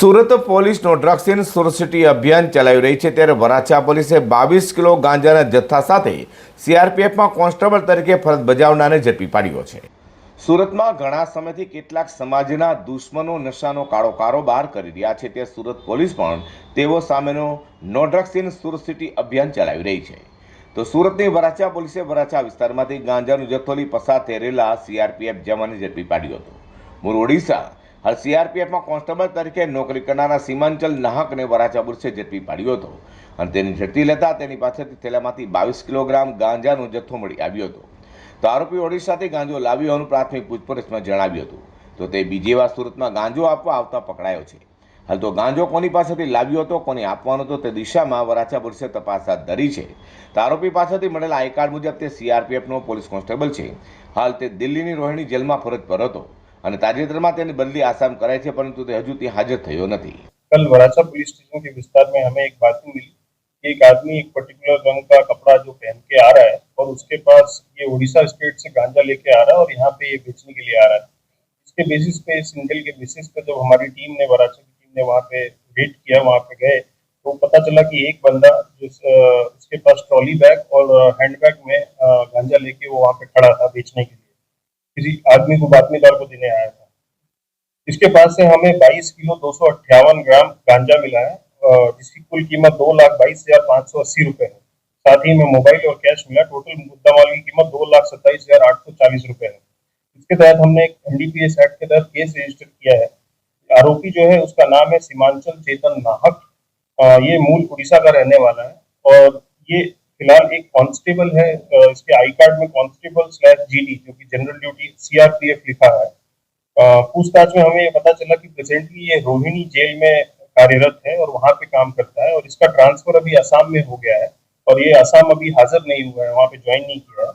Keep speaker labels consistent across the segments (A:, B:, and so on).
A: સુરત પોલીસનો drugs in Surat city અભિયાન ચલાવી રહી છે ત્યારે વરાછા પોલીસે બાવીસ કિલો ગાંજાના જથ્થા સાથે સીઆરપીએફમાં કોન્સ્ટેબલ તરીકે ફરજ બજાવનારને ઝડપી પાડ્યો છે. સુરતમાં ઘણા સમયથી કેટલાક સમાજના દુશ્મનો નશાનો કાળો કારોબાર કરી રહ્યા છે તે સુરત પોલીસ પણ તેઓ સામેનો નો ડ્રગ્સ ઇન સુરત સિટી અભિયાન ચલાવી રહી છે. તો સુરતની વરાછા પોલીસે વરાછા વિસ્તારમાંથી ગાંજાનો જથ્થો લઈ પસાર થઈ રહેલા સીઆરપીએફ જવાનને ઝડપી પાડ્યો હતો. મૂળ ઓડિશા હાલ સીઆરપીએફમાં કોન્સ્ટેબલ તરીકે નોકરી કરનારા સીમાંચલ નાહકને વરાછા બુરસે ઝડપી પાડ્યો હતો. અને તેની ઝડપી લેતા તેની પાસેથી થેલામાંથી બાવીસ કિલોગ્રામ ગાંજાનો જથ્થો મળી આવ્યો હતો. તો આરોપી ઓડિશાથી ગાંજો લાવ્યો હોવાનું પ્રાથમિક પૂછપરછમાં જણાવ્યું હતું. તો તે બીજી વાર સુરતમાં ગાંજો આપવા આવતા પકડાયો છે. હાલ તો ગાંજો કોની પાસેથી લાવ્યો હતો, કોને આપવાનો હતો, તે દિશામાં વરાછા પોલીસે તપાસ હાથ ધરી છે. આરોપી પાસેથી મળેલા આઈ કાર્ડ મુજબ તે સીઆરપીએફનો પોલીસ કોન્સ્ટેબલ છે. હાલ તે દિલ્હીની રોહિણી જેલમાં ફરજ પર હતો. અને તાજેતરમાં તેની બદલી આસામ કરાઈ છે પરંતુ તે હજુ ત્યાં હાજર થયો નથી
B: कल वराछा पुलिस स्टेशन के विस्तार में हमें एक बातमी मिली कि एक आदमी एक पर्टिकुलर रंग का कपड़ा जो पहन के आ रहा है और उसके पास ये उड़ीसा स्टेट से गांजा लेके आ रहा है और यहाँ पे ये बेचने के लिए आ रहा है इसके बेसिस पे सिंगल के बेसिस पे जब हमारी टीम ने वराछा की टीम ने वहाँ पे रेड किया वहाँ पे गए तो पता चला कि एक बंदा जो अ, उसके पास ट्रॉली बैग और हैंडबैग में अ, गांजा लेके वो वहाँ पे खड़ा था बेचने के लिए किसी आदमी को बातमीदार को देने आया था। इसके पास से हमें 22 किलो दो सौ अठावन ग्राम गांजा मिला है जिसकी कुल कीमत दो लाख बाईस हज़ार पाँच सौ अस्सी रुपए है। साथ ही में मोबाइल और कैश मिला। टोटल मुद्दा माल की कीमत दो लाख सत्ताईस हज़ार आठ सौ चालीस रुपए है। इसके तहत हमने एक एनडीपीएस एक्ट के तहत केस रजिस्टर किया है। आरोपी जो है, उसका नाम है सीमांचल चेतन नाहक ये मूल उड़ीसा का रहने वाला है, और ये फिलहाल एक कांस्टेबल है अ, इसके आई कार्ड में कांस्टेबल स्लैश जीडी जो कि जनरल ड्यूटी सीआरपीएफ लिखा है अ, पूछताछ में हमें ये पता चला कि प्रेजेंटली ये रोहिणी जेल में कार्यरत है और वहाँ पे काम करता है और इसका ट्रांसफर अभी असम में हो गया है और ये असम अभी हाजिर नहीं हुआ है वहाँ पे ज्वाइन नहीं किया है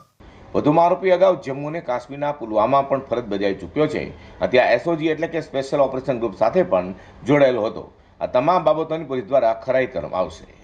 A: વધુમાં આરોપી અગાઉ જમ્મુ અને કાશ્મીરના પુલવામા પણ ફરજ બજાવી ચૂક્યો છે અને ત્યાં એસઓજી એટલે કે સ્પેશિયલ ઓપરેશન ગ્રુપ સાથે પણ જોડાયેલો હતો આ તમામ બાબતોની પોલીસ દ્વારા ખરાઈ કરવામાં આવશે